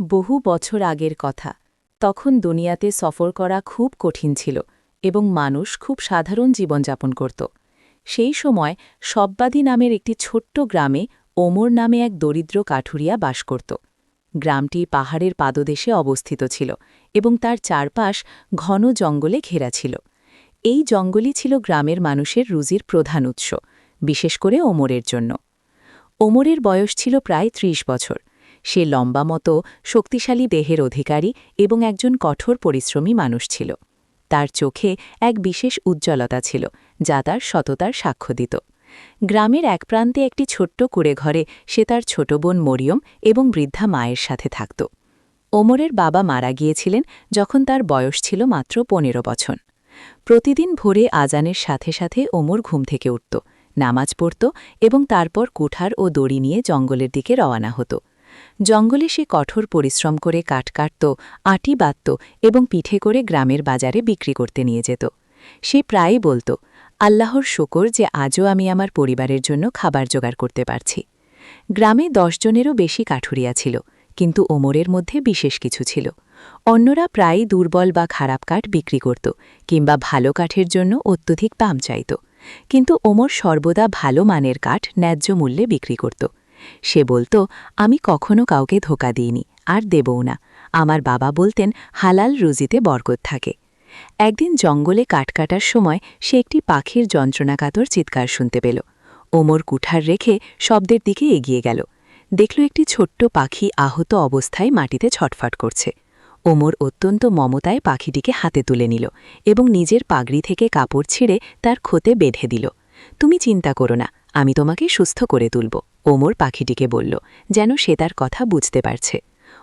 বহু বছর আগের কথা। তখন দুনিয়াতে সফর করা খুব কঠিন ছিল এবং মানুষ খুব সাধারণ জীবনযাপন করত। সেই সময় সব্বাদি নামের একটি ছোট্ট গ্রামে ওমর নামে এক দরিদ্র কাঠুরিয়া বাস করত। গ্রামটি পাহাড়ের পাদদেশে অবস্থিত ছিল এবং তার চারপাশ ঘন জঙ্গলে ঘেরা ছিল। এই জঙ্গলই ছিল গ্রামের মানুষের রুজির প্রধান উৎস, বিশেষ করে ওমরের জন্য। ওমরের বয়স ছিল প্রায় ত্রিশ বছর। সে লম্বা মতো, শক্তিশালী দেহের অধিকারী এবং একজন কঠোর পরিশ্রমী মানুষ ছিল। তার চোখে এক বিশেষ উজ্জ্বলতা ছিল, যা তার সততার সাক্ষ্য দিত। গ্রামের এক প্রান্তে একটি ছোট্ট কুড়ে ঘরে সে তার ছোট বোন মরিয়ম এবং বৃদ্ধা মায়ের সাথে থাকত। ওমরের বাবা মারা গিয়েছিলেন যখন তার বয়স ছিল মাত্র পনেরো বছর। প্রতিদিন ভোরে আজানের সাথে সাথে ওমর ঘুম থেকে উঠত, নামাজ পড়ত এবং তারপর কুঠার ও দড়ি নিয়ে জঙ্গলের দিকে রওয়ানা হতো। জঙ্গলে সে কঠোর পরিশ্রম করে কাঠ কাটত, আটি বাঁধত এবং পিঠে করে গ্রামের বাজারে বিক্রি করতে নিয়ে যেত। সে প্রায়ই বলত, আল্লাহর শকর যে আজও আমি আমার পরিবারের জন্য খাবার জোগাড় করতে পারছি। গ্রামে দশজনেরও বেশি কাঠুরিয়া ছিল, কিন্তু ওমরের মধ্যে বিশেষ কিছু ছিল। অন্যরা প্রায়ই দুর্বল বা খারাপ কাঠ বিক্রি করত কিংবা ভালো কাঠের জন্য অত্যধিক দাম চাইত। কিন্তু ওমর সর্বদা ভালো মানের কাঠ ন্যায্য মূল্যে বিক্রি করত। সে বলতো, আমি কখনো কাউকে ধোকা দিইনি, আর দেবও না। আমার বাবা বলতেন, হালাল রুজিতে বরকত থাকে। একদিন জঙ্গলে কাঠ কাটার সময় সে একটি পাখির যন্ত্রণাকাতর চিৎকার শুনতে পেল। ওমর কুঠার রেখে শব্দের দিকে এগিয়ে গেল। দেখল একটি ছোট্ট পাখি আহত অবস্থায় মাটিতে ছটফট করছে। ওমর অত্যন্ত মমতায় পাখিটিকে হাতে তুলে নিল এবং নিজের পাগড়ি থেকে কাপড় ছিঁড়ে তার ক্ষতে বেঁধে দিল। তুমি চিন্তা করো না আমি তোমাকে সুস্থ করে তুলব। ওমর পাখিটিকে বলল, যেন সে তার কথা বুঝতে পারছে।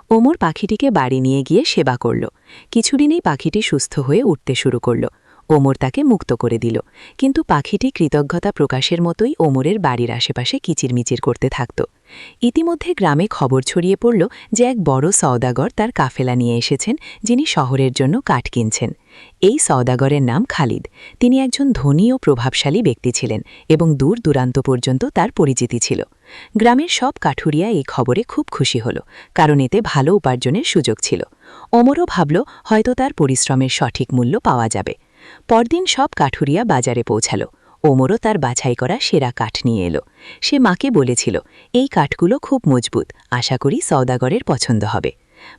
ওমর পাখিটিকে বাড়ি নিয়ে গিয়ে সেবা করল। কিছুদিনেই পাখিটি সুস্থ হয়ে উঠতে শুরু করল। ওমর তাকে মুক্ত করে দিল। কিন্তু পাখিটি কৃতজ্ঞতা প্রকাশের মতোই ওমরের বাড়ির আশেপাশে কিচিরমিচির করতে থাকত। ইতিমধ্যে গ্রামে খবর ছড়িয়ে পড়ল যে এক বড় সওদাগর তার কাফেলা নিয়ে এসেছেন, যিনি শহরের জন্য কাঠ কিনছেন। এই সওদাগরের নাম খালিদ। তিনি একজন ধনী ও প্রভাবশালী ব্যক্তি ছিলেন এবং দূর দূরান্ত পর্যন্ত তার পরিচিতি ছিল। গ্রামের সব কাঠুরিয়া এই খবরে খুব খুশি হল, কারণ এতে ভালো উপার্জনের সুযোগ ছিল। ওমরও ভাবল, হয়তো তার পরিশ্রমের সঠিক মূল্য পাওয়া যাবে। পরদিন সব কাঠুরিয়া বাজারে পৌঁছাল। ওমরও তার বাছাই করা সেরা কাঠ নিয়ে এলো। সে মাকে বলেছিল, এই কাঠগুলো খুব মজবুত, আশা করি সওদাগরের পছন্দ হবে।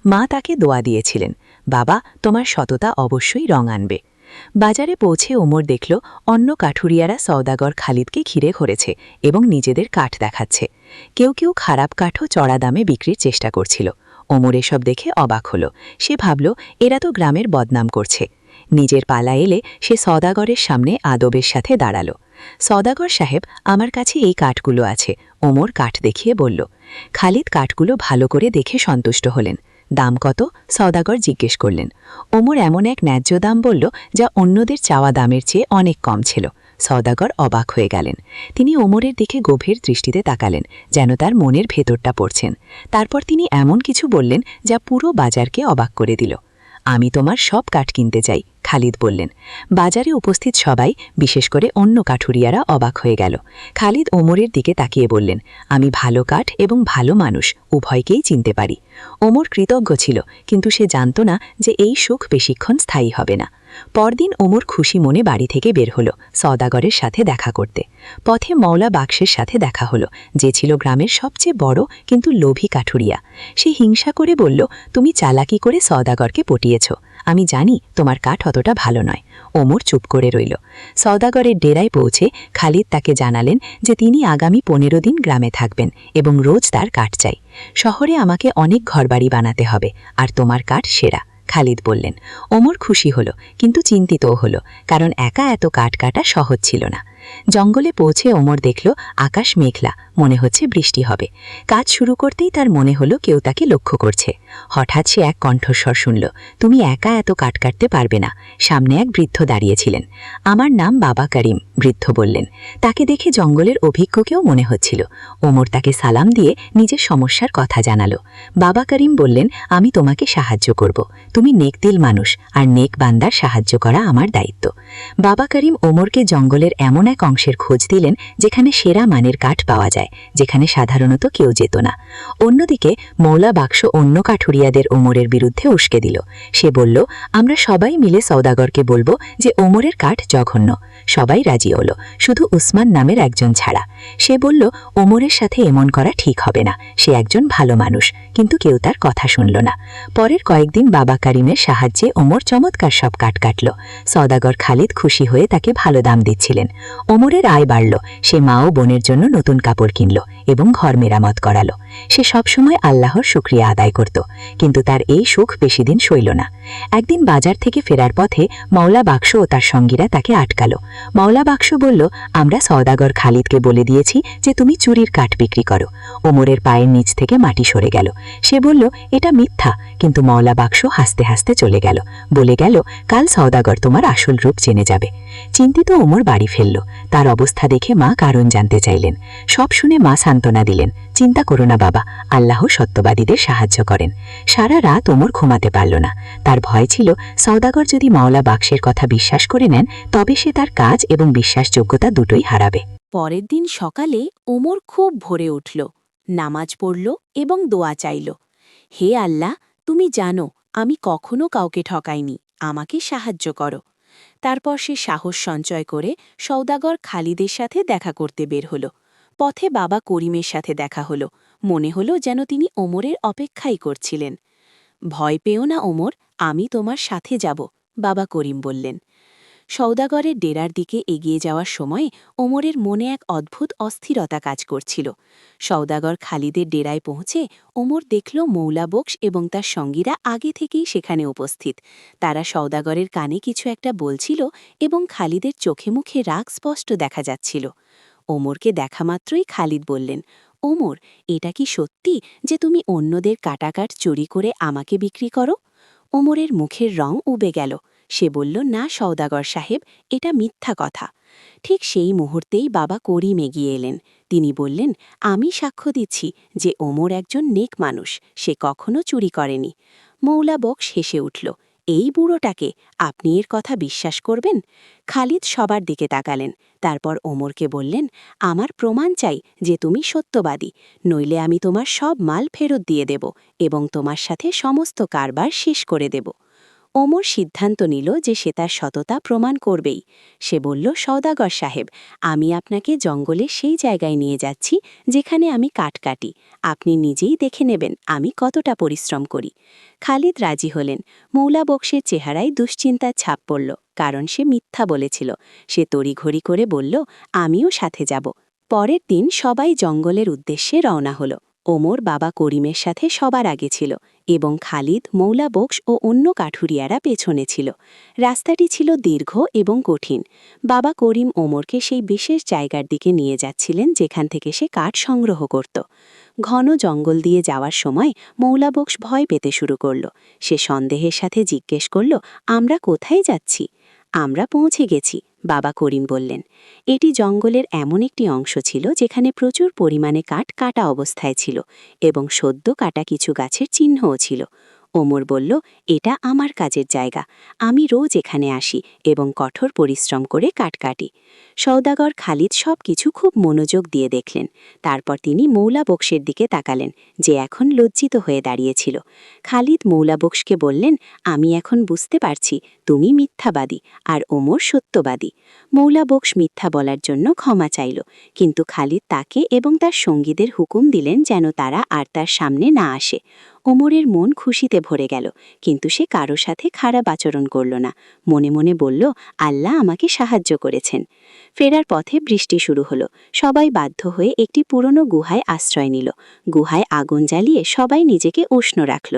মা তাকে দোয়া দিয়েছিলেন, বাবা, তোমার সততা অবশ্যই রং আনবে। বাজারে পৌঁছে ওমর দেখল, অন্য কাঠুরিয়ারা সওদাগর খালিদকে ঘিরে ঘরেছে এবং নিজেদের কাঠ দেখাচ্ছে। কেউ কেউ খারাপ কাঠও চড়া দামে বিক্রির চেষ্টা করছিল। ওমর এসব দেখে অবাক হল। সে ভাবল, এরা তো গ্রামের বদনাম করছে। নিজের পালা এলে সে সদাগরের সামনে আদবের সাথে দাঁড়াল। সদাগর সাহেব, আমার কাছে এই কাঠগুলো আছে। ওমর কাঠ দেখিয়ে বলল, খালিদ কাঠগুলো ভালো করে দেখে সন্তুষ্ট হলেন। দাম কত? সদাগর জিজ্ঞেস করলেন। ওমর এমন এক ন্যায্য দাম বলল, যা অন্যদের চাওয়া দামের চেয়ে অনেক কম ছিল। সদাগর অবাক হয়ে গেলেন। তিনি ওমরের দিকে গভীর দৃষ্টিতে তাকালেন, যেন তার মনের ভেতরটা পড়ছেন। তারপর তিনি এমন কিছু বললেন, যা পুরো বাজারকে অবাক করে দিল। আমি তোমার সব কাঠ কিনতে চাই, খালিদ বললেন। বাজারে উপস্থিত সবাই, বিশেষ করে অন্য কাঠুরিয়ারা অবাক হয়ে গেল। খালিদ ওমরের দিকে তাকিয়ে বললেন, আমি ভালো কাঠ এবং ভালো মানুষ, উভয়কেই চিনতে পারি। ওমর কৃতজ্ঞ ছিল, কিন্তু সে জানত না যে এই সুখ বেশিক্ষণ স্থায়ী হবে না। পরদিন ওমর খুশি মনে বাড়ি থেকে বের হলো, সওদাগরের সাথে দেখা করতে। পথে মওলা বাক্সের সাথে দেখা হলো, যে ছিল গ্রামের সবচেয়ে বড় কিন্তু লোভী কাঠুরিয়া। সে হিংসা করে বলল, তুমি চালাকি করে সওদাগরকে পটিয়েছ। আমি জানি তোমার কাঠ অতটা ভালো নয়। ওমর চুপ করে রইল। সওদাগরের ডেরায় পৌঁছে খালিদ তাকে জানালেন যে তিনি আগামী পনেরো দিন গ্রামে থাকবেন এবং রোজ তার কাঠ চাই। শহরে আমাকে অনেক ঘরবাড়ি বানাতে হবে, আর তোমার কাঠ সেরা। খালিদ বললেন, ওমর খুশি হলো, কিন্তু চিন্তিতও হলো, কারণ একা এত কাঠ কাটা সহজ ছিল না। জঙ্গলে পৌঁছে ওমর দেখল আকাশ মেঘলা, মনে হচ্ছে বৃষ্টি হবে। কাজ শুরু করতেই তার মনে হলো কেউ তাকে লক্ষ্য করছে। হঠাৎ সে এক কণ্ঠস্বর শুনল, তুমি একা এত কাট কাটতে পারবে না। সামনে এক বৃদ্ধ দাঁড়িয়েছিলেন। আমার নাম বাবা করিম, বৃদ্ধ বললেন। তাকে দেখে জঙ্গলের অভিজ্ঞ কেউ মনে হচ্ছিল। ওমর তাকে সালাম দিয়ে নিজের সমস্যার কথা জানালো। বাবা করিম বললেন, আমি তোমাকে সাহায্য করব। তুমি নেকদিল মানুষ, আর নেক বান্দার সাহায্য করা আমার দায়িত্ব। বাবা করিম ওমরকে জঙ্গলের এমন এক এক অংশের খোঁজ দিলেন যেখানে সেরা মানের কাঠ পাওয়া যায়, যেখানে সাধারণত কেউ যেত না। অন্যদিকে মৌলা বাক্স অন্য কাঠুরিয়াদের ওমরের বিরুদ্ধে উস্কে দিল। সে বলল, আমরা সবাই মিলে সৌদাগরকে বলব যে ওমরের কাঠ জঘন্য। সবাই রাজি হলো, শুধু উসমান নামের একজন ছাড়া। সে বলল, ওমরের সাথে এমন করা ঠিক হবে না। সে একজন ভালো মানুষ, কিন্তু কেউ তার কথা শুনল না। পরের কয়েকদিন বাবা কারিমের সাহায্যে ওমর চমৎকার সব কাট কাটল। সওদাগর খালিদ খুশি হয়ে তাকে ভালো দাম দিচ্ছিলেন। ওমরের আয় বাড়ল। সে মা ও বোনের জন্য নতুন কাপড় কিনল এবং ঘর মেরামত করালো। সে সবসময় আল্লাহর শুক্রিয়া আদায় করত, কিন্তু তার এই সুখ বেশি দিন সইল না। একদিন বাজার থেকে ফেরার পথে মাওলা বাক্স ও তার সঙ্গীরা তাকে আটকালো। মাওলা বাক্স বলল, আমরা সওদাগর খালিদকে বলে দিয়েছি যে তুমি চুরির কাঠ বিক্রি করো। ওমরের পায়ের নিচ থেকে মাটি সরে গেল। সে বলল, এটা মিথ্যা। কিন্তু মাওলা বাক্স হাসতে হাসতে চলে গেল। বলে গেল, কাল সওদাগর তোমার আসল রূপ জেনে যাবে। চিন্তিত ওমর বাড়ি ফেলল। তার অবস্থা দেখে মা কারণ জানতে চাইলেন। সব শুনে মা সান্ত্বনা দিলেন, চিন্তা করো না বাবা, আল্লাহ সত্যবাদীদের সাহায্য করেন। সারা রাত ওমর ঘুমাতে পারল না। তার ভয় ছিল, সওদাগর যদি মাওলা বাক্সের কথা বিশ্বাস করে নেন, তবে সে তার কাজ এবং বিশ্বাসযোগ্যতা দুটোই হারাবে। পরের দিন সকালে ওমর খুব ভোরে উঠল, নামাজ পড়ল এবং দোয়া চাইল। হে আল্লাহ, তুমি জানো, আমি কখনো কাউকে ঠকাইনি, আমাকে সাহায্য করো। তারপর সে সাহস সঞ্চয় করে সৌদাগর খালিদের সাথে দেখা করতে বের হল। পথে বাবা করিমের সাথে দেখা হল। মনে হলো যেন তিনি ওমরের অপেক্ষাই করছিলেন। ভয় পেও না ওমর, আমি তোমার সাথে যাব বাবা করিম বললেন। সৌদাগরের ডেরার দিকে এগিয়ে যাওয়ার সময় ওমরের মনে এক অদ্ভুত অস্থিরতা কাজ করছিল। সৌদাগর খালিদের ডেরায় পৌঁছে ওমর দেখল মৌলা বক্স এবং তার সঙ্গীরা আগে থেকেই সেখানে উপস্থিত। তারা সৌদাগরের কানে কিছু একটা বলছিল এবং খালিদের চোখে মুখে রাগ স্পষ্ট দেখা যাচ্ছিল। ওমরকে দেখা মাত্রই খালিদ বললেন, ওমর, এটা কি সত্যি যে তুমি অন্যদের কাটাকাট চুরি করে আমাকে বিক্রি করো? ওমরের মুখের রং উবে গেল। সে বলল, না, সওদাগর সাহেব, এটা মিথ্যা কথা। ঠিক সেই মুহূর্তেই বাবা করিম এগিয়ে এলেন। তিনি বললেন, আমি সাক্ষ্য দিচ্ছি যে ওমর একজন নেক মানুষ, সে কখনো চুরি করেনি। মৌলা বক্স হেসে উঠল, এই বুড়োটাকে আপনি এর কথা বিশ্বাস করবেন? খালিদ সবার দিকে তাকালেন, তারপর ওমরকে বললেন, আমার প্রমাণ চাই যে তুমি সত্যবাদী, নইলে আমি তোমার সব মাল ফেরত দিয়ে দেব এবং তোমার সাথে সমস্ত কারবার শেষ করে দেব। ওমর সিদ্ধান্ত নিল যে সে তার সততা প্রমাণ করবেই। সে বলল, সওদাগর সাহেব, আমি আপনাকে জঙ্গলে সেই জায়গায় নিয়ে যাচ্ছি যেখানে আমি কাঠ কাটি। আপনি নিজেই দেখে নেবেন আমি কতটা পরিশ্রম করি। খালিদ রাজি হলেন। মৌলা বক্সের চেহারায় দুশ্চিন্তার ছাপ পড়ল, কারণ সে মিথ্যা বলেছিল। সে তড়িঘড়ি করে বলল, আমিও সাথে যাব। পরের দিন সবাই জঙ্গলের উদ্দেশ্যে রওনা হল। ওমর বাবা করিমের সাথে সবার আগে ছিল। এবং খালিদ, মৌলা বক্স ও অন্য কাঠুরিয়ারা পেছনে ছিল। রাস্তাটি ছিল দীর্ঘ এবং কঠিন। বাবা করিম ওমরকে সেই বিশেষ জায়গার দিকে নিয়ে যাচ্ছিলেন, যেখান থেকে সে কাঠ সংগ্রহ করত। ঘন জঙ্গল দিয়ে যাওয়ার সময় মৌলা বক্স ভয় পেতে শুরু করল। সে সন্দেহের সাথে জিজ্ঞেস করল, আমরা কোথায় যাচ্ছি? আমরা পৌঁছে গেছি। বাবা করিম বললেন, এটি জঙ্গলের এমন একটি অংশ ছিল যেখানে প্রচুর পরিমাণে কাঠ কাটা অবস্থায় ছিল এবং সদ্য কাটা কিছু গাছের চিহ্নও ছিল। ওমর বলল, এটা আমার কাজের জায়গা। আমি রোজ এখানে আসি এবং কঠোর পরিশ্রম করে কাটকাটি সৌদাগর খালিদ সব কিছু খুব মনোযোগ দিয়ে দেখলেন। তারপর তিনি মৌলা বক্সের দিকে তাকালেন, যে এখন লজ্জিত হয়ে দাঁড়িয়েছিল। খালিদ মৌলা বক্সকে বললেন, আমি এখন বুঝতে পারছি, তুমি মিথ্যাবাদী আর ওমর সত্যবাদী। মৌলা বক্স মিথ্যা বলার জন্য ক্ষমা চাইল, কিন্তু খালিদ তাকে এবং তার সঙ্গীদের হুকুম দিলেন যেন তারা আর তার সামনে না আসে। ওমরের মন খুশিতে ভরে গেল, কিন্তু সে কারও সাথে খারাপ আচরণ করল না। মনে মনে বলল, আল্লাহ আমাকে সাহায্য করেছেন। ফেরার পথে বৃষ্টি শুরু হলো। সবাই বাধ্য হয়ে একটি পুরনো গুহায় আশ্রয় নিল। গুহায় আগুন জ্বালিয়ে সবাই নিজেকে উষ্ণ রাখল।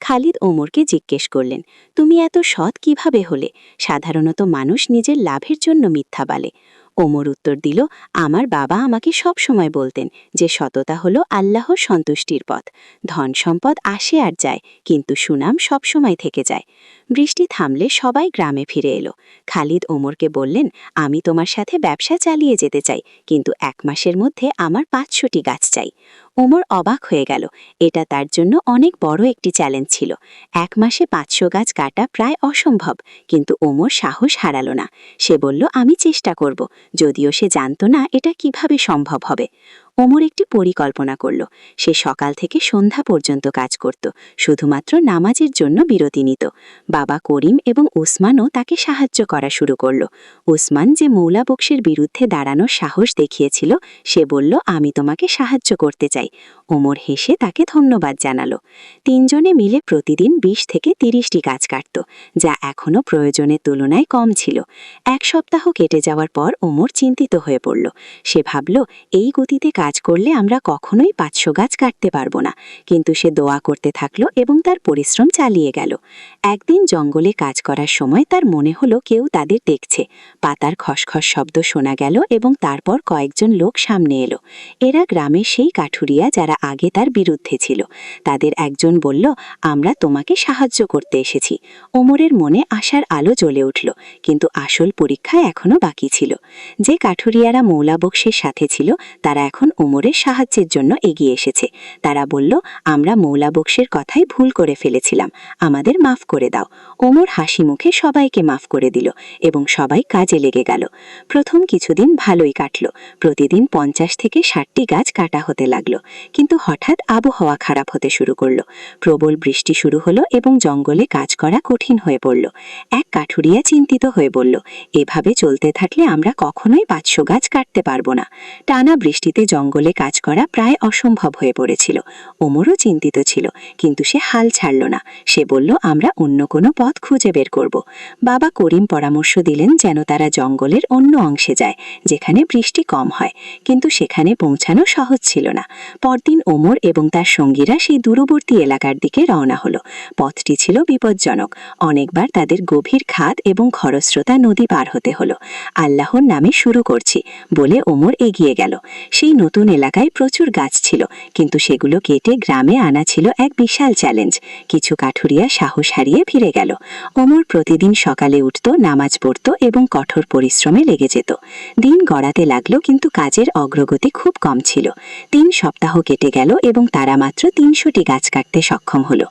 খালিদ ওমরকে জিজ্ঞেস করলেন, তুমি এত সৎ কীভাবে হলে? সাধারণত মানুষ নিজের লাভের জন্য মিথ্যা বলে। ওমর উত্তর দিল, আমার বাবা আমাকে সব সময় বলতেন যে সততা হলো আল্লাহর সন্তুষ্টির পথ। ধন সম্পদ আসে আর যায়, কিন্তু সুনাম সব সময় থেকে যায়। বৃষ্টি থামলে সবাই গ্রামে ফিরে এলো। খালিদ ওমরকে বললেন, আমি তোমার সাথে ব্যবসা চালিয়ে যেতে চাই, কিন্তু এক মাসের মধ্যে আমার পাঁচশোটি গাছ চাই। ওমর অবাক হয়ে গেল। এটা তার জন্য অনেক বড় একটি চ্যালেঞ্জ ছিল। এক মাসে পাঁচশো গাছ কাটা প্রায় অসম্ভব, কিন্তু ওমর সাহস হারালো না। সে বলল, আমি চেষ্টা করব। যদিও সে জানত না এটা কীভাবে সম্ভব হবে। ওমর একটি পরিকল্পনা করল। সে সকাল থেকে সন্ধ্যা পর্যন্ত কাজ করত, শুধুমাত্র নামাজের জন্য বিরতি নিত। বাবা করিম এবং উসমানও তাকে সাহায্য করা শুরু করল। উসমান যে মৌলা বক্সের বিরুদ্ধে দাঁড়ানোর সাহস দেখিয়েছিল, সে বলল, আমি তোমাকে সাহায্য করতে চাই। ওমর হেসে তাকে ধন্যবাদ জানালো। তিনজনে মিলে প্রতিদিন বিশ থেকে তিরিশটি গাছ কাটত, যা এখনও প্রয়োজনের তুলনায় কম ছিল। এক সপ্তাহ কেটে যাওয়ার পর ওমর চিন্তিত হয়ে পড়ল। সে ভাবল, এই গতিতে কাজ করলে আমরা কখনোই পাঁচশো গাছ কাটতে পারব না। কিন্তু সে দোয়া করতে থাকল এবং তার পরিশ্রম চালিয়ে গেল। একদিন জঙ্গলে কাজ করার সময় তার মনে হলো কেউ তাদের দেখছে। পাতার খসখস শব্দ শোনা গেল এবং তারপর কয়েকজন লোক সামনে এলো। এরা গ্রামের সেই কাঠুরিয়া যারা আগে তার বিরুদ্ধে ছিল। তাদের একজন বলল, আমরা তোমাকে সাহায্য করতে এসেছি। ওমরের মনে আশার আলো জ্বলে উঠল, কিন্তু আসল পরীক্ষা এখনও বাকি ছিল। যে কাঠুরিয়ারা মৌলাবক্সের সাথে ছিল, তারা এখন ওমরের সাহায্যের জন্য এগিয়ে এসেছে। তারা বলল, আমরা মৌলাবক্সের কথাই ভুল করে ফেলেছিলাম। আমাদের মাফ করে দাও। ওমর হাসি মুখে সবাইকে মাফ করে দিল এবং সবাই কাজে লেগে গেল। প্রথম কিছুদিন ভালোই কাটল। প্রতিদিন পঞ্চাশ থেকে ষাটটি গাছ কাটা হতে লাগল। কিন্তু হঠাৎ আবহাওয়া খারাপ হতে শুরু করল। প্রবল বৃষ্টি শুরু হলো এবং জঙ্গলে কাজ করা কঠিন হয়ে পড়ল। এক কাঠুরিয়া চিন্তিত হয়ে বলল, এভাবে চলতে থাকলে আমরা কখনোই পাঁচশো গাছ কাটতে পারব না। টানা বৃষ্টিতে জঙ্গলে কাজ করা প্রায় অসম্ভব হয়ে পড়েছিল। ওমরও চিন্তিত ছিল, কিন্তু সে হাল ছাড়ল না। সে বলল, আমরা অন্য কোনো পথ খুঁজে বের করব। বাবা করিম পরামর্শ দিলেন যেন তারা জঙ্গলের অন্য অংশে যায়, যেখানে বৃষ্টি কম হয়, কিন্তু সেখানে পৌঁছানো সহজ ছিল না। পরদিন ওমর এবং তার সঙ্গীরা সেই দূরবর্তী এলাকার দিকে রওনা হলো। পথটি ছিল বিপজ্জনক। অনেকবার তাদের গভীর খাদ এবং খরস্রোতা নদী পার হতে হলো। আল্লাহর নামে শুরু করছি বলে ওমর এগিয়ে গেল। সেই নতুন এলাকায় প্রচুর গাছ ছিল, কিন্তু সেগুলো কেটে গ্রামে আনা ছিল এক বিশাল চ্যালেঞ্জ কিছু কাঠুরিয়া সাহস হারিয়ে ফিরে গেল। ওমর প্রতিদিন সকালে উঠত, নামাজ পড়ত এবং কঠোর পরিশ্রমে লেগে যেত। দিন গড়াতে লাগল, কিন্তু কাজের অগ্রগতি খুব কম ছিল। তিন সপ্তাহ কেটে গেল এবং তারা মাত্র তিনশোটি গাছ কাটতে সক্ষম হলো।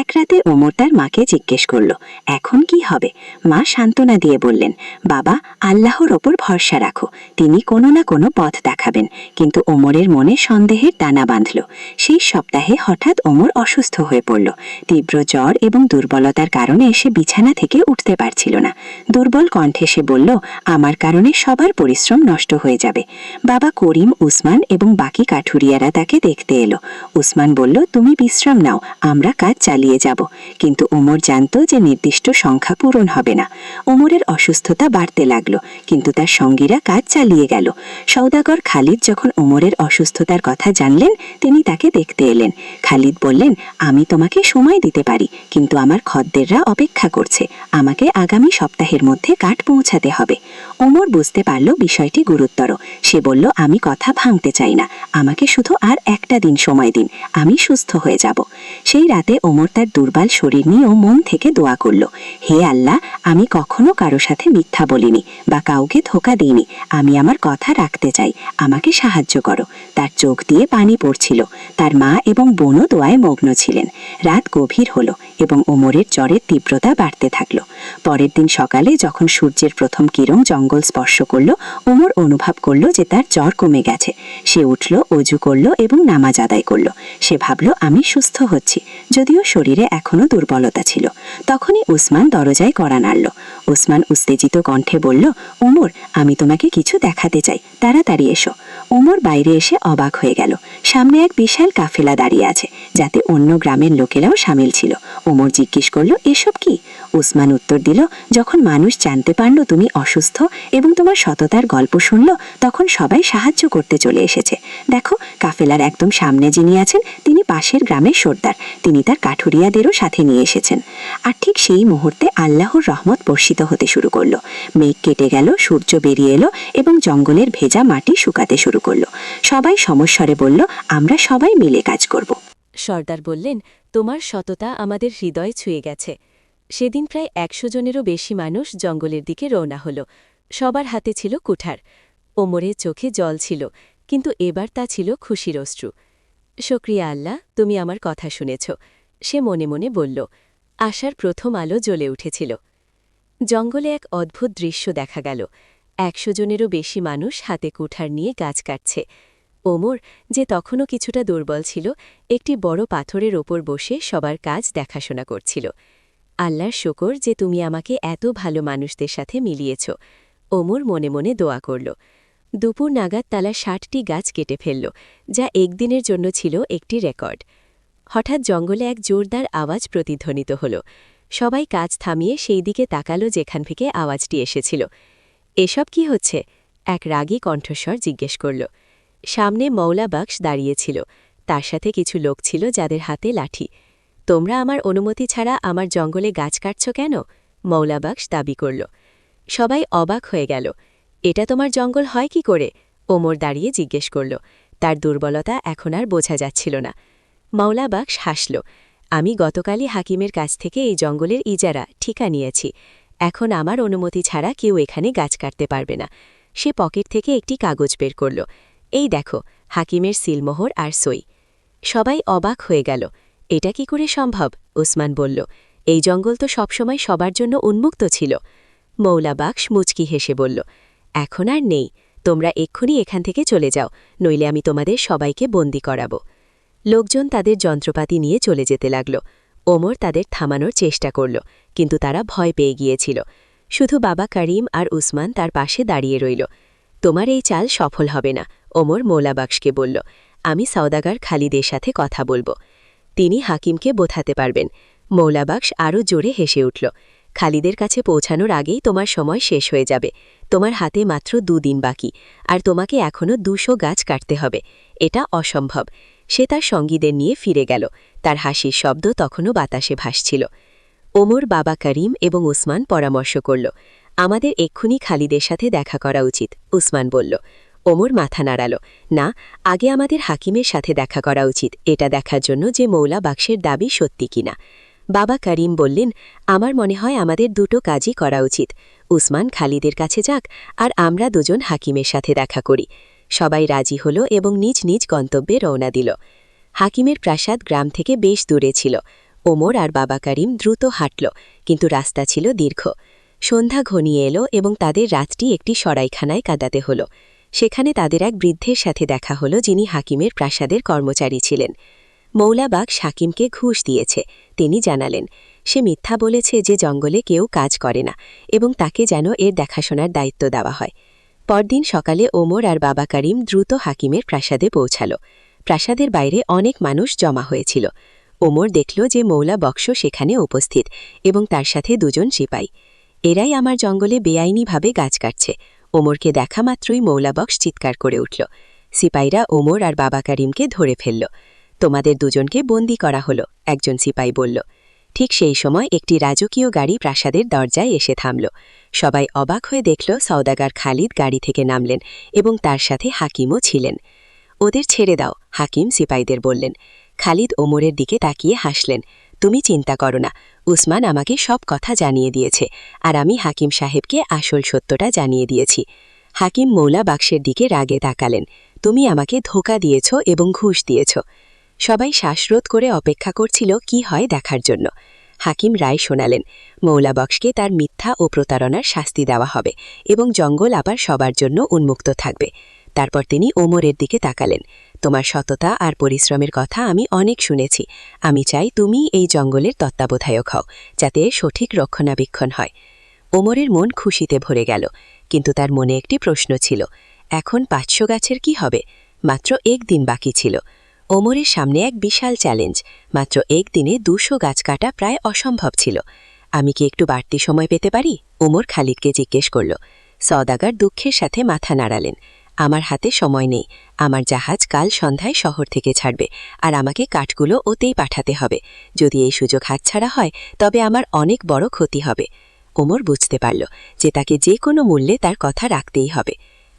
এক রাতে ওমর তার মাকে জিজ্ঞেস করল, এখন কি হবে? মা সান্ত্বনা দিয়ে বললেন, বাবা, আল্লাহর ওপর ভরসা রাখো। তিনি কোনো না কোনো পথ দেখাবেন। কিন্তু ওমরের মনে সন্দেহের দানা বাঁধল। সেই সপ্তাহে হঠাৎ ওমর অসুস্থ হয়ে পড়ল। তীব্র জ্বর এবং দুর্বলতার কারণে সে বিছানা থেকে উঠতে পারছিল না। দুর্বল কণ্ঠে সে বলল, আমার কারণে সবার পরিশ্রম নষ্ট হয়ে যাবে। বাবা করিম, উসমান এবং বাকি কাঠুরিয়ারা তাকে দেখতে এলো। উসমান বলল, তুমি বিশ্রাম নাও, আমরা কাজ চালিয়ে যাব। কিন্তু ওমর জানত যে নির্দিষ্ট সংখ্যা পূরণ হবে না। ওমরের অসুস্থতা বাড়তে লাগল, কিন্তু তার সঙ্গীরা কাজ চালিয়ে গেল। সৌদাগর খালিদ যখন ওমরের অসুস্থতার কথা জানলেন, তিনি তাকে দেখতে এলেন। খালিদ বললেন, আমি তোমাকে সময় দিতে পারি, কিন্তু আমার খদ্দেররা অপেক্ষা করছে। আমাকে আগামী সপ্তাহের মধ্যে কাঠ পৌঁছাতে হবে। ওমর বুঝতে পারল বিষয়টি গুরুতর। সে বলল, আমি কথা ভাঙতে চাই না। আমাকে শুধু আর একটা দিন সময় দিন। আমি সুস্থ হয়ে যাব। সেই রাতে ওমর তার দুর্বল শরীর নিয়েও মন থেকে দোয়া করল, হে আল্লাহ, আমি কখনো কারও সাথে মিথ্যা বলিনি বা কাউকে ধোকা দিইনি। আমি আমার কথা রাখতে চাই। আমাকে সাহায্য করো। তার চোখ দিয়ে পানি পড়ছিল। তার মা এবং বোনও দোয়ায় মগ্ন ছিলেন। রাত গভীর হলো এবং ওমরের জ্বরের তীব্রতা বাড়তে থাকল। পরের দিন সকালে যখন সূর্যের প্রথম কিরণ জঙ্গল স্পর্শ করল, ওমর অনুভব করল যে তার জ্বর কমে গেছে। সে উঠল, অজু করল এবং নামাজ আদায় করল। সে ভাবল, আমি সুস্থ হচ্ছি। যদিও শরীরে এখনও দুর্বলতা ছিল। তখনই উসমান দরজায় কড়া নাড়ল। উসমান উত্তেজিত কণ্ঠে বলল, ওমর, আমি তোমাকে কিছু দেখাতে চাই। তাড়াতাড়ি এসো। ওমর বাইরে এসে অবাক হয়ে গেল। সামনে এক বিশাল কাফেলা দাঁড়িয়ে আছে, যাতে অন্য গ্রামের লোকেরাও সামিল ছিল। ওমর জিজ্ঞেস করল, এসব কি? উসমান উত্তর দিল, যখন মানুষ জানতে পারল তুমি অসুস্থ এবং তোমার সততার গল্প শুনল, তখন সবাই সাহায্য করতে চলে এসেছে। দেখো, কাফেলার একদম সামনে যিনি আছেন, তিনি পাশের গ্রামের সর্দার। তিনি তার কাঠুরিয়াদেরও সাথে নিয়ে এসেছেন। আর ঠিক সেই মুহূর্তে আল্লাহর রহমত বর্ষিত হতে শুরু করল। মেঘ কেটে গেল, সূর্য বেরিয়ে এলো এবং জঙ্গলের ভেজা মাটি শুকাতে শুরু করল। সবাই সমস্বরে বলল, আমরা সবাই মিলে কাজ করব। সর্দার বললেন, তোমার সততা আমাদের হৃদয় ছুঁয়ে গেছে। সেদিন প্রায় একশো জনেরও বেশি মানুষ জঙ্গলের দিকে রওনা হল। সবার হাতে ছিল কুঠার। ওমরের চোখে জল ছিল, কিন্তু এবার তা ছিল খুশির অশ্রু। শক্রিয়া আল্লাহ, তুমি আমার কথা শুনেছ। সে মনে মনে বলল। আশার প্রথম আলো জ্বলে উঠেছিল। জঙ্গলে এক অদ্ভুত দৃশ্য দেখা গেল। একশো জনেরও বেশি মানুষ হাতে কুঠার নিয়ে গাছ কাটছে। ওমর, যে তখনও কিছুটা দুর্বল ছিল, একটি বড় পাথরের ওপর বসে সবার কাজ দেখাশোনা করছিল। আল্লাহর শকর যে তুমি আমাকে এত ভালো মানুষদের সাথে মিলিয়েছ। ওমর মনে মনে দোয়া করল। দুপুর নাগাদ তালা ষাটটি গাছ কেটে ফেলল, যা একদিনের জন্য ছিল একটি রেকর্ড। হঠাৎ জঙ্গলে এক জোরদার আওয়াজ প্রতিধ্বনিত হল। সবাই কাজ থামিয়ে সেই দিকে তাকালো যেখান থেকে আওয়াজটি এসেছিল। এসব কি হচ্ছে? এক রাগী কণ্ঠস্বর জিজ্ঞেস করল। সামনে মৌলা বাক্স দাঁড়িয়েছিল। তার সাথে কিছু লোক ছিল যাদের হাতে লাঠি। তোমরা আমার অনুমতি ছাড়া আমার জঙ্গলে গাছ কাটছ কেন? মৌলা বাক্স দাবি করল। সবাই অবাক হয়ে গেল। এটা তোমার জঙ্গল হয় কি করে? ওমর দাঁড়িয়ে জিজ্ঞেস করল। তার দুর্বলতা এখন আর বোঝা যাচ্ছিল না। মাওলা বাক্স হাসল। আমি গতকালই হাকিমের কাছ থেকে এই জঙ্গলের ইজারা ঠিকা নিয়েছি। এখন আমার অনুমতি ছাড়া কেউ এখানে গাছ কাটতে পারবে না। সে পকেট থেকে একটি কাগজ বের করল। এই দেখো, হাকিমের সিলমোহর আর সই। সবাই অবাক হয়ে গেল। এটা কি করে সম্ভব? ওসমান বলল। এই জঙ্গল তো সবসময় সবার জন্য উন্মুক্ত ছিল। মৌলা বাক্স মুচকি হেসে বলল, এখন আর নেই। তোমরা এক্ষুনি এখান থেকে চলে যাও, নইলে আমি তোমাদের সবাইকে বন্দি করাবো। লোকজন তাদের যন্ত্রপাতি নিয়ে চলে যেতে লাগল। ওমর তাদের থামানোর চেষ্টা করল, কিন্তু তারা ভয় পেয়ে গিয়েছিল। শুধু বাবা করিম আর উসমান তার পাশে দাঁড়িয়ে রইল। তোমার এই চাল সফল হবে না, ওমর মৌলাবাক্সকে বলল। আমি সওদাগার খালিদের সাথে কথা বলব। তিনি হাকিমকে বোথাতে পারবেন। মৌলাবাক্স আরও জোরে হেসে উঠল। খালিদের কাছে পৌঁছানোর আগেই তোমার সময় শেষ হয়ে যাবে। তোমার হাতে মাত্র দুদিন বাকি, আর তোমাকে এখনও দুশো গাছ কাটতে হবে। এটা অসম্ভব। সে তার সঙ্গীদের নিয়ে ফিরে গেল। তার হাসির শব্দ তখনও বাতাসে ভাসছিল। ওমর, বাবা করিম এবং উসমান পরামর্শ করল, আমাদের এক্ষুনি খালিদের সাথে দেখা করা উচিত, উসমান বলল। ওমর মাথা নাড়াল, না, আগে আমাদের হাকিমের সাথে দেখা করা উচিত। এটা দেখার জন্য যে মৌলা বাক্সের দাবি সত্যি কিনা। বাবা করিম বললেন, আমার মনে হয় আমাদের দুটো কাজই করা উচিত। উসমান খালিদের কাছে যাক, আর আমরা দুজন হাকিমের সাথে দেখা করি। সবাই রাজি হল এবং নিজ নিজ গন্তব্যে রওনা দিল। হাকিমের প্রাসাদ গ্রাম থেকে বেশ দূরে ছিল। ওমর আর বাবা করিম দ্রুত হাঁটল, কিন্তু রাস্তা ছিল দীর্ঘ। সন্ধ্যা ঘনিয়ে এলো এবং তাদের রাতটি একটি সরাইখানায় কাদাতে হল। সেখানে তাদের এক বৃদ্ধের সাথে দেখা হল যিনি হাকিমের প্রাসাদের কর্মচারী ছিলেন। মৌলাবাগ হাকিমকে ঘুষ দিয়েছে, তিনি জানালেন, সে মিথ্যা বলেছে যে জঙ্গলে কেউ কাজ করে না এবং তাকে যেন এর দেখাশোনার দায়িত্ব দেওয়া হয়। পরদিন সকালে ওমর আর বাবা করিম দ্রুত হাকিমের প্রাসাদে পৌঁছাল। প্রাসাদের বাইরে অনেক মানুষ জমা হয়েছিল। ওমর দেখল যে মৌলা বক্স সেখানে উপস্থিত এবং তার সাথে দুজন সিপাই। এরাই আমার জঙ্গলে বেআইনিভাবে গাছ কাটছে। ওমরকে দেখা মাত্রই মৌলা বক্স চিৎকার করে উঠল। সিপাইরা ওমর আর বাবা করিমকে ধরে ফেলল। তোমাদের দুজনকে বন্দি করা হলো, একজন সিপাই বলল। ঠিক সেই সময় একটি রাজকীয় গাড়ি প্রাসাদের দরজায় এসে থামল। সবাই অবাক হয়ে দেখল সওদাগার খালিদ গাড়ি থেকে নামলেন এবং তার সাথে হাকিমও ছিলেন। ওদের ছেড়ে দাও, হাকিম সিপাইদের বললেন। খালিদ ওমরের দিকে তাকিয়ে হাসলেন। তুমি চিন্তা করো না, উসমান আমাকে সব কথা জানিয়ে দিয়েছে আর আমি হাকিম সাহেবকে আসল সত্যটা জানিয়ে দিয়েছি। হাকিম মৌলা বাক্সের দিকে রাগে তাকালেন। তুমি আমাকে ধোকা দিয়েছ এবং ঘুষ দিয়েছ। সবাই শ্বাসরোধ করে অপেক্ষা করছিল কি হয় দেখার জন্য। হাকিম রায় শোনালেন মৌলাবক্সকে তার মিথ্যা ও প্রতারণার শাস্তি দেওয়া হবে এবং জঙ্গল আবার সবার জন্য উন্মুক্ত থাকবে। তারপর তিনি ওমরের দিকে তাকালেন, তোমার সততা আর পরিশ্রমের কথা আমি অনেক শুনেছি। আমি চাই তুমি এই জঙ্গলের তত্ত্বাবধায়ক হও, যাতে সঠিক রক্ষণাবেক্ষণ হয়। ওমরের মন খুশিতে ভরে গেল, কিন্তু তার মনে একটি প্রশ্ন ছিল, এখন পাঁচশো গাছের কি হবে? মাত্র এক দিন বাকি ছিল। ওমরের সামনে এক বিশাল চ্যালেঞ্জ। মাত্র একদিনে দুশো গাছ কাটা প্রায় অসম্ভব ছিল। আমি কি একটু বাড়তি সময় পেতে পারি? ওমর খালিদকে জিজ্ঞেস করল। সদাগার দুঃখের সাথে মাথা নাড়ালেন। আমার হাতে সময় নেই। আমার জাহাজ কাল সন্ধ্যায় শহর থেকে ছাড়বে আর আমাকে কাঠগুলো ওতেই পাঠাতে হবে। যদি এই সুযোগ হাতছাড়া হয়, তবে আমার অনেক বড় ক্ষতি হবে। ওমর বুঝতে পারল যে তাকে যে কোনো মূল্যে তার কথা রাখতেই হবে।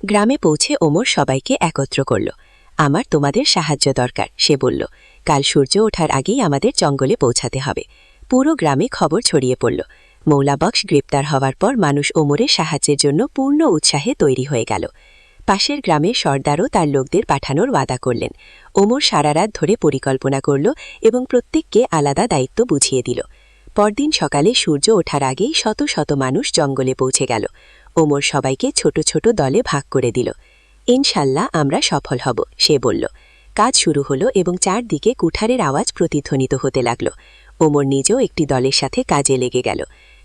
গ্রামে পৌঁছে ওমর সবাইকে একত্র করল। আমার তোমাদের সাহায্য দরকার, সে বলল। কাল সূর্য ওঠার আগেই আমাদের জঙ্গলে পৌঁছাতে হবে। পুরো গ্রামে খবর ছড়িয়ে পড়ল। মৌলাবক্স গ্রেপ্তার হওয়ার পর মানুষ ওমরের সাহায্যের জন্য পূর্ণ উৎসাহে তৈরি হয়ে গেল। পাশের গ্রামের সর্দারও তার লোকদের পাঠানোর ওয়াদা করলেন। ওমর সারা রাত ধরে পরিকল্পনা করল এবং প্রত্যেককে আলাদা দায়িত্ব বুঝিয়ে দিল। পরদিন সকালে সূর্য ওঠার আগেই শত শত মানুষ জঙ্গলে পৌঁছে গেল। ওমর সবাইকে ছোট ছোট দলে ভাগ করে দিল। ইনশাল্লাহ আমরা সফল হব, সে বলল। কাজ শুরু হলো এবং চারদিকে কুঠারের আওয়াজ প্রতিধ্বনিত হতে লাগল। ওমর নিজেও একটি দলের সাথে কাজে লেগে গেল।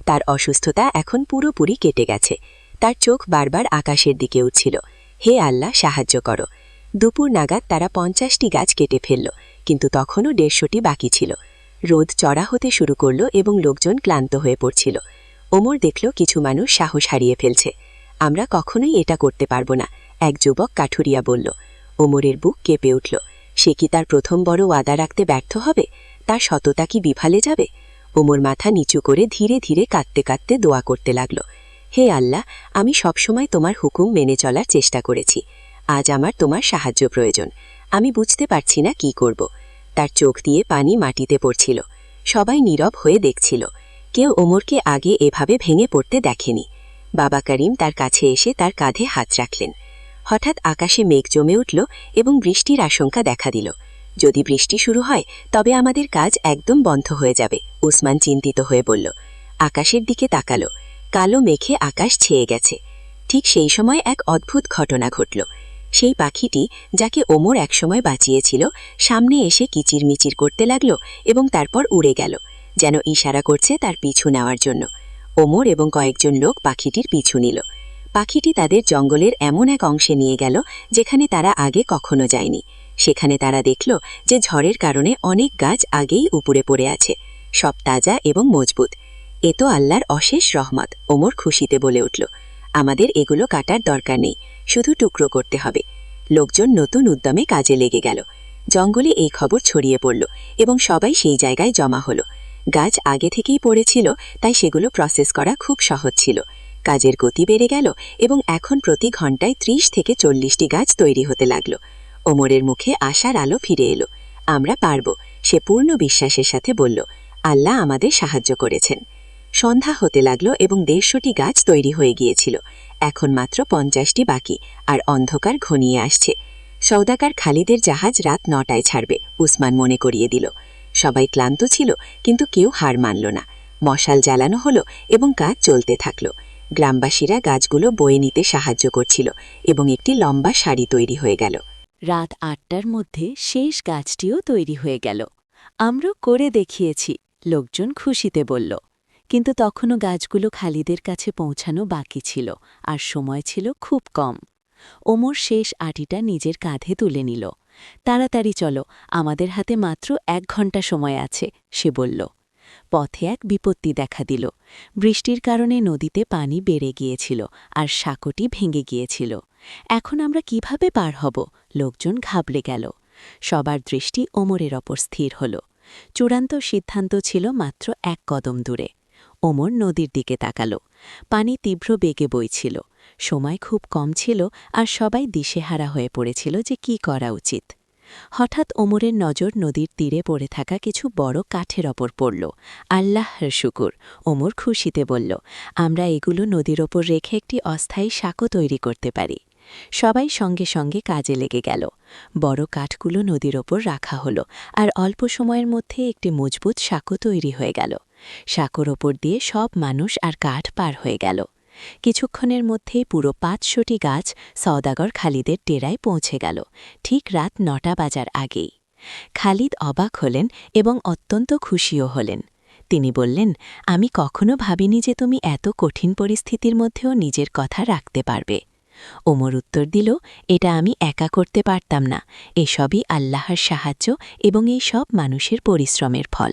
তার অসুস্থতা এখন পুরোপুরি কেটে গেছে। তার চোখ বারবার আকাশের দিকে উঠছিল। হে আল্লাহ, সাহায্য করো। দুপুর নাগাদ তারা পঞ্চাশটি গাছ কেটে ফেলল, কিন্তু তখনও দেড়শোটি বাকি ছিল। রোদ চড়া হতে শুরু করল এবং লোকজন ক্লান্ত হয়ে পড়ছিল। ওমর দেখল কিছু মানুষ সাহস হারিয়ে ফেলছে। আমরা কখনোই এটা করতে পারব না। এক যুবক কাঠুরিয়া বলল, ওমরের বুক কেঁপে উঠল। সে কি তার প্রথম বড় ওয়াদা রাখতে ব্যর্থ হবে? তার সততা কি বিফালে যাবে? ওমর মাথা নিচু করে ধীরে ধীরে কাঁদতে কাঁদতে দোয়া করতে লাগল, হে আল্লাহ, আমি সবসময় তোমার হুকুম মেনে চলার চেষ্টা করেছি। আজ আমার তোমার সাহায্য প্রয়োজন। আমি বুঝতে পারছি না কি করব। তার চোখ দিয়ে পানি মাটিতে পড়ছিল। সবাই নীরব হয়ে দেখছিল। কেউ ওমরকে আগে এভাবে ভেঙে পড়তে দেখেনি। বাবা করিম তার কাছে এসে তার কাঁধে হাত রাখলেন। হঠাৎ আকাশে মেঘ জমে উঠল এবং বৃষ্টির আশঙ্কা দেখা দিল। যদি বৃষ্টি শুরু হয়, তবে আমাদের কাজ একদম বন্ধ হয়ে যাবে, উসমান চিন্তিত হয়ে বলল। আকাশের দিকে তাকালো। কালো মেঘে আকাশ ছেয়ে গেছে। ঠিক সেই সময় এক অদ্ভুত ঘটনা ঘটল। সেই পাখিটি, যাকে ওমর একসময় বাঁচিয়েছিল, সামনে এসে কিচিরমিচির করতে লাগল এবং তারপর উড়ে গেল, যেন ইশারা করছে তার পিছু নেওয়ার জন্য। ওমর এবং কয়েকজন লোক পাখিটির পিছু নিল। পাখিটি তাদের জঙ্গলের এমন এক অংশে নিয়ে গেল যেখানে তারা আগে কখনো যায়নি। সেখানে তারা দেখল যে ঝড়ের কারণে অনেক গাছ আগেই উপরে পড়ে আছে। সব তাজা এবং মজবুত। এ তো আল্লাহর অশেষ রহমত, ওমর খুশিতে বলে উঠল। আমাদের এগুলো কাটার দরকার নেই, শুধু টুকরো করতে হবে। লোকজন নতুন উদ্যমে কাজে লেগে গেল। জঙ্গলে এই খবর ছড়িয়ে পড়ল এবং সবাই সেই জায়গায় জমা হলো। গাছ আগে থেকেই পড়েছিল, তাই সেগুলো প্রসেস করা খুব সহজ ছিল। কাজের গতি বেড়ে গেল এবং এখন প্রতি ঘন্টায় ত্রিশ থেকে চল্লিশটি গাছ তৈরি হতে লাগল। ওমরের মুখে আশার আলো ফিরে এলো। আমরা পারব, সে পূর্ণ বিশ্বাসের সাথে বলল, আল্লাহ আমাদের সাহায্য করেছেন। সন্ধ্যা হতে লাগল এবং দেড়শোটি গাছ তৈরি হয়ে গিয়েছিল। এখন মাত্র পঞ্চাশটি বাকি, আর অন্ধকার ঘনিয়ে আসছে। সৌদাকার খালিদের জাহাজ রাত নটায় ছাড়বে, উসমান মনে করিয়ে দিল। সবাই ক্লান্ত ছিল, কিন্তু কেউ হার মানল না। মশাল জ্বালানো হলো এবং কাজ চলতে থাকল। গ্রামবাসীরা গাছগুলো বয়ে নিতে সাহায্য করছিল এবং একটি লম্বা সারি তৈরি হয়ে গেল। রাত আটটার মধ্যে শেষ গাছটিও তৈরি হয়ে গেল। আমরা করে দেখিয়েছি, লোকজন খুশিতে বলল, কিন্তু তখনও গাছগুলো খালিদের কাছে পৌঁছানো বাকি ছিল আর সময় ছিল খুব কম। ওমর শেষ আটিটা নিজের কাঁধে তুলে নিল। তাড়াতাড়ি চলো, আমাদের হাতে মাত্র এক ঘণ্টা সময় আছে, সে বলল। পথে এক বিপত্তি দেখা দিল। বৃষ্টির কারণে নদীতে পানি বেড়ে গিয়েছিল আর সাঁকোটি ভেঙে গিয়েছিল। এখন আমরা কীভাবে পার হব? লোকজন ঘাবড়ে গেল। সবার দৃষ্টি ওমরের ওপর স্থির হল। চূড়ান্ত সিদ্ধান্ত ছিল মাত্র এক কদম দূরে। ওমর নদীর দিকে তাকাল। পানি তীব্র বেগে বইছিল। সময় খুব কম ছিল আর সবাই দিশেহারা হয়ে পড়েছিল যে কি করা উচিত। হঠাৎ ওমরের নজর নদীর তীরে পড়ে থাকা কিছু বড় কাঠের ওপর পড়ল। আল্লাহর শুকুর। ওমর খুশিতে বলল, আমরা এগুলো নদীর ওপর রেখে একটি অস্থায়ী সাঁকো তৈরি করতে পারি। সবাই সঙ্গে সঙ্গে কাজে লেগে গেল। বড় কাঠগুলো নদীর ওপর রাখা হলো আর অল্প সময়ের মধ্যে একটি মজবুত সাঁকো তৈরি হয়ে গেল। সাঁকোর ওপর দিয়ে সব মানুষ আর কাঠ পার হয়ে গেল। কিছুক্ষণের মধ্যেই পুরো পাঁচশোটি গাছ সওদাগর খালিদের টেরায় পৌঁছে গেল, ঠিক রাত নটা বাজার আগেই। খালিদ অবাক হলেন এবং অত্যন্ত খুশিও হলেন। তিনি বললেন, আমি কখনো ভাবিনি যে তুমি এত কঠিন পরিস্থিতির মধ্যেও নিজের কথা রাখতে পারবে। ওমর উত্তর দিল, এটা আমি একা করতে পারতাম না। এসবই আল্লাহর সাহায্য এবং এই সব মানুষের পরিশ্রমের ফল।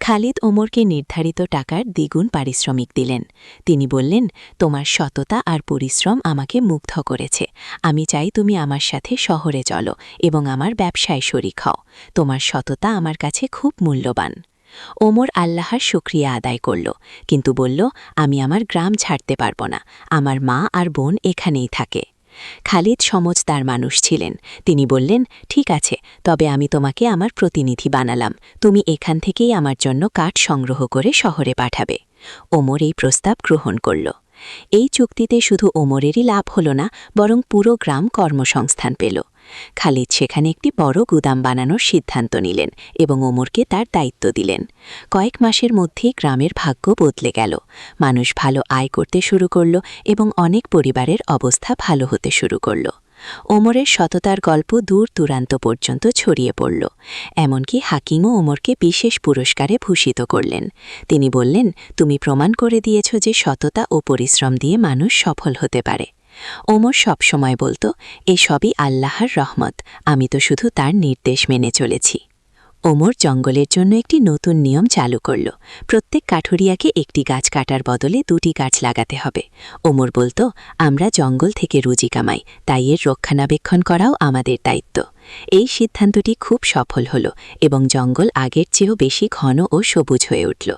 খালিদ ওমরকে নির্ধারিত টাকার দ্বিগুণ পারিশ্রমিক দিলেন। তিনি বললেন, তোমার সততা আর পরিশ্রম আমাকে মুগ্ধ করেছে। আমি চাই তুমি আমার সাথে শহরে চলো এবং আমার ব্যবসায় শরিক হও। তোমার সততা আমার কাছে খুব মূল্যবান। ওমর আল্লাহর শুক্রিয়া আদায় করল, কিন্তু বলল, আমি আমার গ্রাম ছাড়তে পারব না। আমার মা আর বোন এখানেই থাকে। খালিদ সমজদার মানুষ ছিলেন। তিনি বললেন, ঠিক আছে, তবে আমি তোমাকে আমার প্রতিনিধি বানালাম। তুমি এখান থেকেই আমার জন্য কাঠ সংগ্রহ করে শহরে পাঠাবে। ওমর এই প্রস্তাব গ্রহণ করল। এই চুক্তিতে শুধু ওমরেরই লাভ হল না, বরং পুরো গ্রাম কর্মসংস্থান পেল। খালিদ সেখানে একটি বড় গুদাম বানানোর সিদ্ধান্ত নিলেন এবং ওমরকে তার দায়িত্ব দিলেন। কয়েক মাসের মধ্যেই গ্রামের ভাগ্য বদলে গেল। মানুষ ভালো আয় করতে শুরু করল এবং অনেক পরিবারের অবস্থা ভালো হতে শুরু করল। ওমরের সততার গল্প দূর দূরান্ত পর্যন্ত ছড়িয়ে পড়ল। এমনকি হাকিমও ওমরকে বিশেষ পুরস্কারে ভূষিত করলেন। তিনি বললেন, তুমি প্রমাণ করে দিয়েছ যে সততা ও পরিশ্রম দিয়ে মানুষ সফল হতে পারে। ওমর সবসময় বলতো এসবই আল্লাহর রহমত, আমি তো শুধু তার নির্দেশ মেনে চলেছি। ওমর জঙ্গলের জন্য একটি নতুন নিয়ম চালু করল। প্রত্যেক কাঠুরিয়াকে একটি গাছ কাটার বদলে দুটি গাছ লাগাতে হবে। ওমর বলতো, আমরা জঙ্গল থেকে রুজি কামাই, তাই এর রক্ষণাবেক্ষণ করাও আমাদের দায়িত্ব। এই সিদ্ধান্তটি খুব সফল হল এবং জঙ্গল আগের চেয়েও বেশি ঘন ও সবুজ হয়ে উঠল।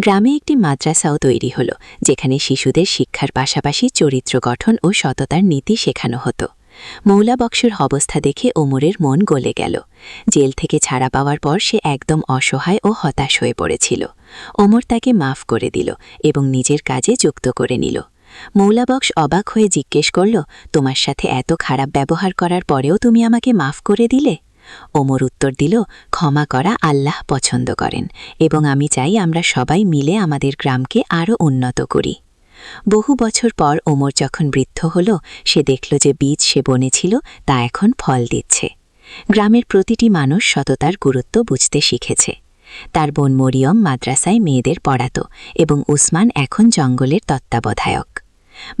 গ্রামে একটি মাদ্রাসাও তৈরি হল, যেখানে শিশুদের শিক্ষার পাশাপাশি চরিত্র গঠন ও সততার নীতি শেখানো হতো। মৌলা বক্সের অবস্থা দেখে ওমরের মন গলে গেল। জেল থেকে ছাড়া পাওয়ার পর সে একদম অসহায় ও হতাশ হয়ে পড়েছিল। ওমর তাকে মাফ করে দিল এবং নিজের কাজে যুক্ত করে নিল। মৌলাবক্স অবাক হয়ে জিজ্ঞেস করল, তোমার সাথে এত খারাপ ব্যবহার করার পরেও তুমি আমাকে মাফ করে দিলে? ওমর উত্তর দিল, ক্ষমা করা আল্লাহ পছন্দ করেন এবং আমি চাই আমরা সবাই মিলে আমাদের গ্রামকে আরও উন্নত করি। বহু বছর পর ওমর যখন বৃদ্ধ হল, সে দেখল যে বীজ সে বনেছিল তা এখন ফল দিচ্ছে। গ্রামের প্রতিটি মানুষ সততার গুরুত্ব বুঝতে শিখেছে। তার বোন মরিয়ম মাদ্রাসায় মেয়েদের পড়াত এবং উসমান এখন জঙ্গলের তত্ত্বাবধায়ক।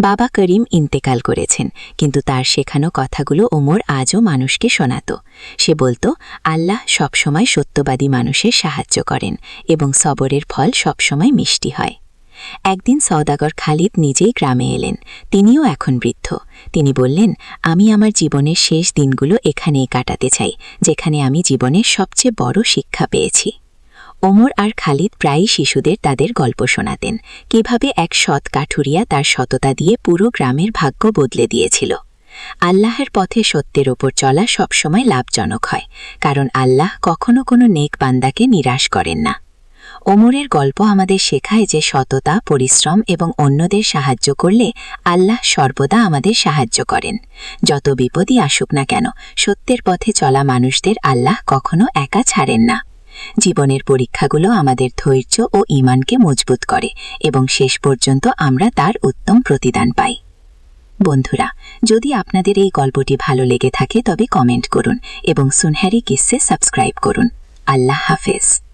বাবা করিম ইন্তেকাল করেছেন, কিন্তু তার শেখানো কথাগুলো ওমর আজও মানুষকে শোনাত। সে বলতো, আল্লাহ সবসময় সত্যবাদী মানুষের সাহায্য করেন এবং সবরের ফল সবসময় মিষ্টি হয়। একদিন সওদাগর খালিদ নিজেই গ্রামে এলেন, তিনিও এখন বৃদ্ধ। তিনি বললেন, আমি আমার জীবনের শেষ দিনগুলো এখানেই কাটাতে চাই, যেখানে আমি জীবনের সবচেয়ে বড় শিক্ষা পেয়েছি। ওমর আর খালিদ প্রায়ই শিশুদের তাদের গল্প শোনাতেন, কীভাবে এক সৎ কাঠুরিয়া তার সততা দিয়ে পুরো গ্রামের ভাগ্য বদলে দিয়েছিল। আল্লাহের পথে সত্যের ওপর চলা সবসময় লাভজনক হয়, কারণ আল্লাহ কখনো কোনো নেক বান্দাকে নিরাশ করেন না। ওমরের গল্প আমাদের শেখায় যে সততা, পরিশ্রম এবং অন্যদের সাহায্য করলে আল্লাহ সর্বদা আমাদের সাহায্য করেন। যত বিপদই আসুক না কেন, সত্যের পথে চলা মানুষদের আল্লাহ কখনো একা ছাড়েন না। জীবনের পরীক্ষাগুলো আমাদের ধৈর্য ও ইমানকে মজবুত করে এবং শেষ পর্যন্ত আমরা তার উত্তম প্রতিদান পাই। বন্ধুরা, যদি আপনাদের এই গল্পটি ভালো লেগে থাকে তবে কমেন্ট করুন এবং সুনহারি কিসে সাবস্ক্রাইব করুন। আল্লাহ হাফেজ।